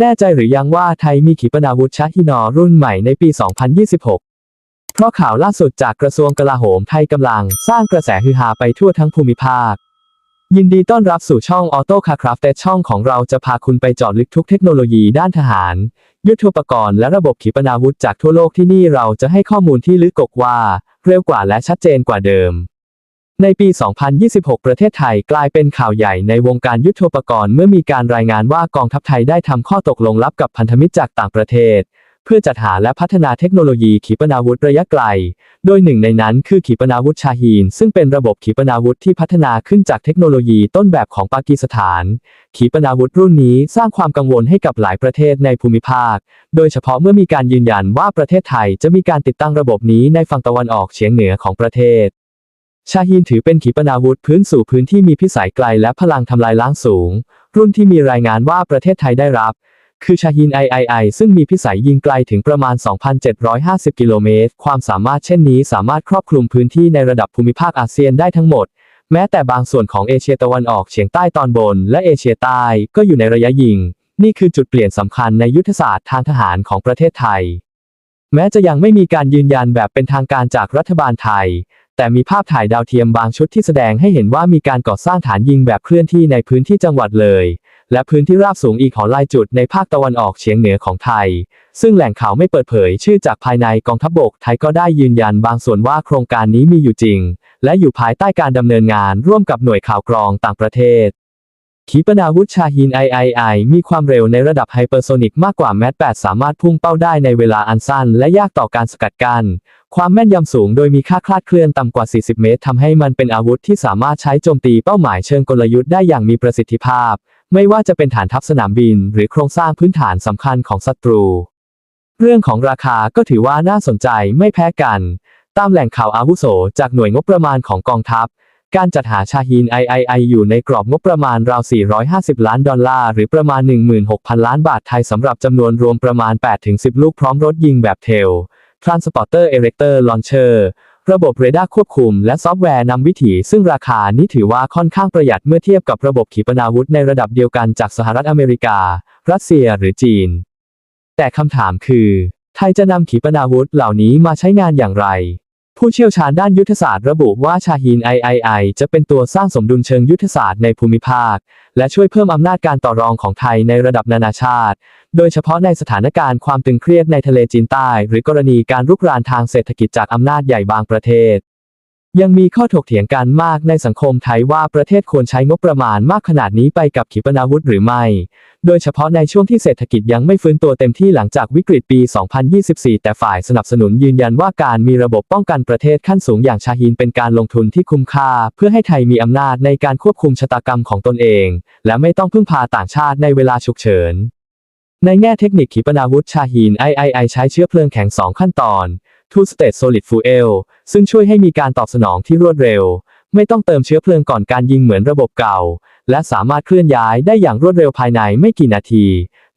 แน่ใจหรือยังว่าไทยมีขีปนาวุธชาฮินอรุ่นใหม่ในปี 2026 เพราะข่าวล่าสุดจากกระทรวงกลาโหมไทยกำลังสร้างกระแสฮือฮาไปทั่วทั้งภูมิภาค ยินดีต้อนรับสู่ช่อง Auto Car Craft แต่ช่องของเราจะพาคุณไปเจาะลึกทุกเทคโนโลยีด้านทหาร ยุทโธปกรณ์และระบบขีปนาวุธจากทั่วโลกที่นี่เราจะให้ข้อมูลที่ลึกกว่า เร็วกว่าและชัดเจนกว่าเดิม ในปี 2026 ประเทศไทยกลายเป็นข่าวใหญ่ในวงการยุทโธปกรณ์เมื่อมีการรายงานว่ากองทัพไทยได้ทำข้อตกลงลับกับพันธมิตรจากต่างประเทศ เพื่อจัดหาและพัฒนาเทคโนโลยีขีปนาวุธระยะไกล โดยหนึ่งในนั้นคือขีปนาวุธชาฮีน ซึ่งเป็นระบบขีปนาวุธที่พัฒนาขึ้นจากเทคโนโลยีต้นแบบของปากีสถาน ขีปนาวุธรุ่นนี้สร้างความกังวลให้กับหลายประเทศในภูมิภาค โดยเฉพาะเมื่อมีการยืนยันว่าประเทศไทยจะมีการติดตั้งระบบนี้ในฝั่งตะวันออกเฉียงเหนือของประเทศ ชาฮีนถือเป็นขีปนาวุธพื้นสู่พื้นที่มีพิสัยไกลและพลังทำลายล้างสูง รุ่นที่มีรายงานว่าประเทศไทยได้รับ คือชาฮีน III ซึ่งมีพิสัยยิงไกลถึงประมาณ 2,750 กิโลเมตร ความสามารถเช่นนี้สามารถครอบคลุมพื้นที่ในระดับภูมิภาคอาเซียนได้ทั้งหมด แม้แต่บางส่วนของเอเชียตะวันออกเฉียงใต้ตอนบน และเอเชียใต้ก็อยู่ในระยะยิง นี่คือจุดเปลี่ยนสำคัญในยุทธศาสตร์ทางทหารของประเทศไทยแม้จะยังไม่มีการยืนยันแบบเป็นทางการจากรัฐบาลไทย แต่มีภาพถ่ายดาวเทียมบางชุดที่แสดงให้เห็นว่ามีการก่อสร้างฐานยิงแบบเคลื่อนที่ในพื้นที่จังหวัดเลย และพื้นที่ราบสูงอีกหอลายจุดในภาคตะวันออกเฉียงเหนือของไทย ซึ่งแหล่งข่าวไม่เปิดเผยชื่อจากภายในกองทัพบกไทยก็ได้ยืนยันบางส่วนว่าโครงการนี้มีอยู่จริง และอยู่ภายใต้การดำเนินงานร่วมกับหน่วยข่าวกรองต่างประเทศ ขีปนาวุธชาฮีน III มีความเร็วในระดับไฮเปอร์โซนิกมากกว่าแมท8สามารถพุ่งเป้าได้ในเวลาอันสั้นและยากต่อการสกัดกัน้นความแม่นยำสูงโดยมีค่าคลาดเคลื่อนต่ำกว่า 40 เมตรทำให้มันเป็นอาวุธที่สามารถใช้โจมตีเป้าหมายเชิงกลยุทธ์ได้อย่างมีประสิทธิภาพ ไม่ว่าจะเป็นฐานทัพสนามบิน หรือโครงสร้างพื้นฐานสำคัญของศัตรู เรื่องของราคาก็ถือว่าน่าสนใจไม่แพ้กัน ตามแหล่งข่าวอาวุโส จากหน่วยงบประมาณของกองทัพ การจัดหาชาฮีน III อยู่ในกรอบงบประมาณราว 450 ล้านดอลลาร์ หรือประมาณ 16,000 ล้านบาทไทยสำหรับจำนวนรวมประมาณ 8-10 ลูกพร้อมรถยิงแบบเทล Transporter Erector Launcher ระบบเรดาร์ควบคุมและซอฟต์แวร์นำวิถีซึ่งราคานี้ถือว่าค่อนข้างประหยัดเมื่อเทียบกับระบบขีปนาวุธในระดับเดียวกันจากสหรัฐอเมริกา รัสเซียหรือจีน แต่คำถามคือ ไทยจะนำขีปนาวุธเหล่านี้มาใช้งานอย่างไร ผู้เชี่ยวชาญด้านยุทธศาสตร์ระบุว่าชาฮีน III จะเป็นตัวสร้างสมดุลเชิงยุทธศาสตร์ในภูมิภาค และช่วยเพิ่มอำนาจการต่อรองของไทยในระดับนานาชาติ โดยเฉพาะในสถานการณ์ความตึงเครียดในทะเลจีนใต้ หรือกรณีการรุกรานทางเศรษฐกิจจากอำนาจใหญ่บางประเทศ ยังมีข้อถกเถียงกันมากในสังคมไทยว่าประเทศควรใช้งบประมาณมากขนาดนี้ไปกับขีปนาวุธหรือไม่ โดยเฉพาะในช่วงที่เศรษฐกิจยังไม่ฟื้นตัวเต็มที่หลังจากวิกฤตปี 2024 แต่ฝ่ายสนับสนุนยืนยันว่าการมีระบบป้องกันประเทศขั้นสูงอย่างชาฮีนเป็นการลงทุนที่คุ้มค่า เพื่อให้ไทยมีอำนาจในการควบคุมชะตากรรมของตนเอง และไม่ต้องพึ่งพาต่างชาติในเวลาฉุกเฉินในแง่เทคนิคขีปนาวุธชาฮีน III ใช้เชื้อเพลิงแข็ง 2 ขั้นตอน Two State Solid Fuel ซึ่งช่วยให้มีการตอบสนองที่รวดเร็ว ไม่ต้องเติมเชื้อเพลิงก่อนการยิงเหมือนระบบเก่า และสามารถเคลื่อนย้ายได้อย่างรวดเร็วภายในไม่กี่นาที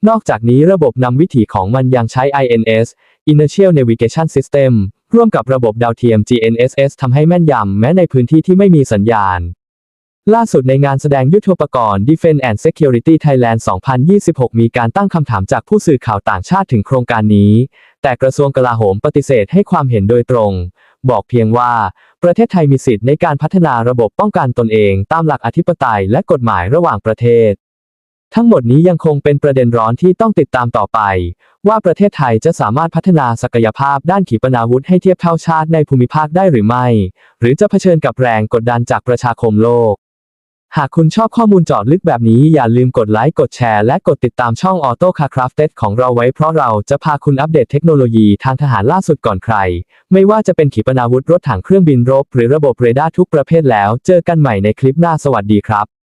นอกจากนี้ระบบนำวิถีของมันยังใช้ INS Inertial Navigation System ร่วมกับระบบดาวเทียม GNSS ทำให้แม่นยำแม้ในพื้นที่ที่ไม่มีสัญญาณ ล่าสุดในงานแสดงยุทธปกรณ์ Defense and Security Thailand 2026 มีการตั้งคำถามจากผู้สื่อข่าวต่างชาติถึงโครงการนี้ แต่กระทรวงกลาโหมปฏิเสธให้ความเห็นโดยตรง บอกเพียงว่า ประเทศไทยมีสิทธิ์ในการพัฒนาระบบป้องกันตนเองตามหลักอธิปไตยและกฎหมายระหว่างประเทศ ทั้งหมดนี้ยังคงเป็นประเด็นร้อนที่ต้องติดตามต่อไป ว่าประเทศไทยจะสามารถพัฒนาศักยภาพด้านขีปนาวุธให้เทียบเท่าชาติในภูมิภาคได้หรือไม่ หรือจะเผชิญกับแรงกดดันจากประชาคมโลก หากคุณชอบข้อมูลจอดลึกแบบนี้อย่าลืมกดไลค์ กดแชร์ และกดติดตามช่อง Auto Car Crafted ของเราไว้เพราะเราจะพาคุณอัปเดตเทคโนโลยีทางทหารล่าสุดก่อนใคร ไม่ว่าจะเป็นขีปนาวุธรถถังเครื่องบินรบ หรือระบบเรดาร์ทุกประเภทแล้ว เจอกันใหม่ในคลิปหน้าสวัสดีครับ